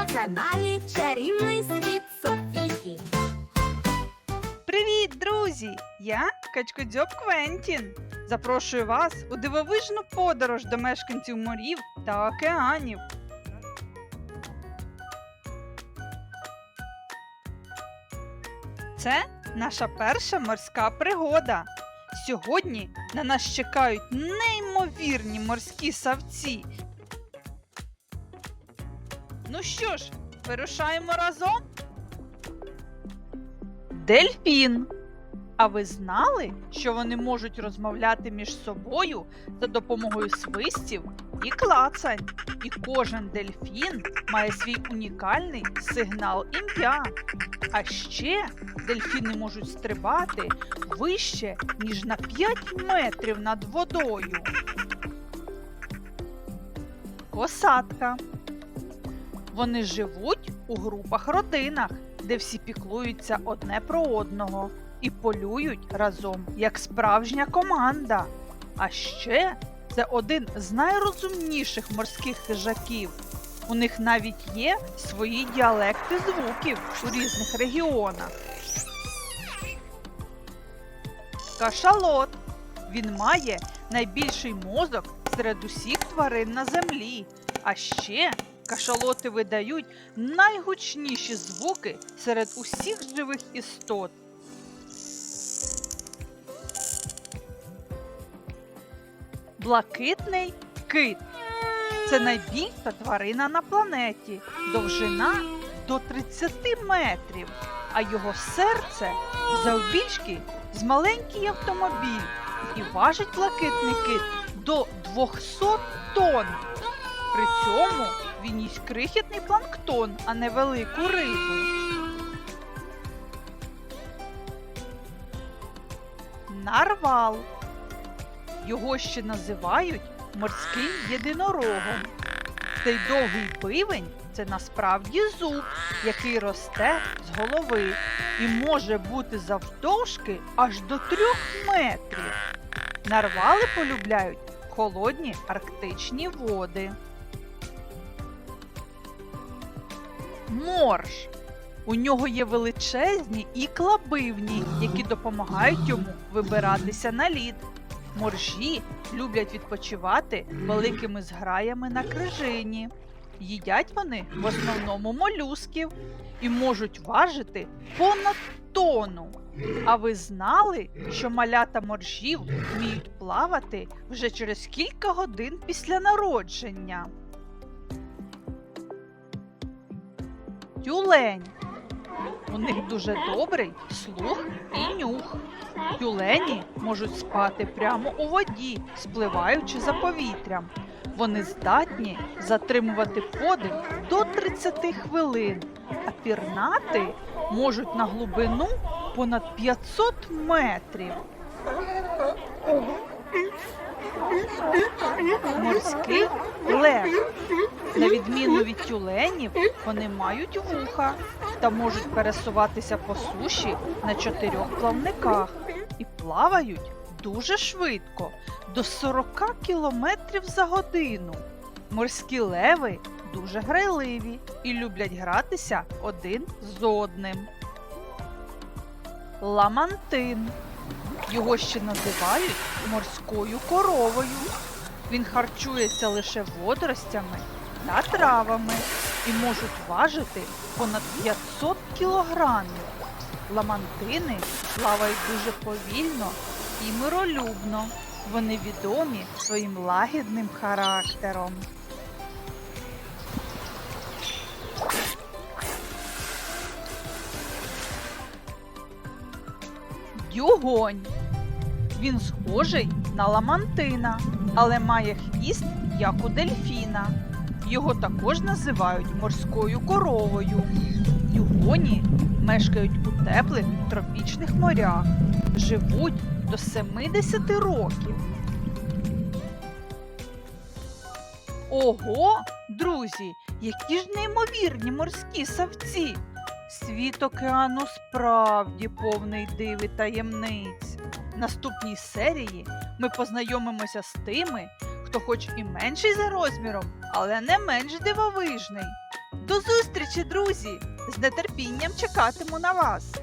на каналі Чарівний світ Софії. Привіт, друзі! Я Качкодзьоб Квентін. Запрошую вас у дивовижну подорож до мешканців морів та океанів. Це наша перша морська пригода. Сьогодні на нас чекають неймовірні морські савці. Ну що ж, вирушаємо разом? Дельфін. А ви знали, що вони можуть розмовляти між собою за допомогою свистів і клацань? І кожен дельфін має свій унікальний сигнал ім'я. А ще дельфіни можуть стрибати вище, ніж на 5 метрів над водою. Косатка. Вони живуть у групах родинах, де всі піклуються одне про одного і полюють разом як справжня команда. А ще це один з найрозумніших морських хижаків. У них навіть є свої діалекти звуків у різних регіонах. Кашалот. Він має найбільший мозок серед усіх тварин на землі. А ще кашалоти видають найгучніші звуки серед усіх живих істот. Блакитний кит. Це найбільша тварина на планеті. Довжина до 30 метрів, а його серце завбільшки з маленький автомобіль і важить блакитний кит до 200 тонн. При цьому він їсть крихітний планктон, а не велику рибу. Нарвал. Його ще називають морським єдинорогом. Цей довгий бивень це насправді зуб, який росте з голови і може бути завдовжки аж до трьох метрів. Нарвали полюбляють холодні арктичні води. Морж. У нього є величезні ікла бивні, які допомагають йому вибиратися на лід. Моржі люблять відпочивати великими зграями на крижині. Їдять вони в основному молюсків і можуть важити понад тонну. А ви знали, що малята моржів вміють плавати вже через кілька годин після народження? Тюлень. У них дуже добрий слух і нюх. Тюлені можуть спати прямо у воді, спливаючи за повітрям. Вони здатні затримувати подих до 30 хвилин, а пірнати можуть на глибину понад 500 метрів. Морський лев. На відміну від тюленів, вони мають вуха та можуть пересуватися по суші на чотирьох плавниках і плавають дуже швидко до 40 кілометрів за годину. Морські леви дуже грайливі і люблять гратися один з одним. Ламантин. Його ще називають морською коровою. Він харчується лише водоростями та травами і можуть важити понад 500 кілограмів. Ламантини плавають дуже повільно і миролюбно. Вони відомі своїм лагідним характером. Дюгонь. Він схожий на ламантина, але має хвіст, як у дельфіна. Його також називають морською коровою. Дюгоні мешкають у теплих тропічних морях, живуть до 70 років. Ого, друзі, які ж неймовірні морські савці! Світ океану справді повний див і таємниць. В наступній серії ми познайомимося з тими, хто хоч і менший за розміром, але не менш дивовижний. До зустрічі, друзі! З нетерпінням чекатиму на вас.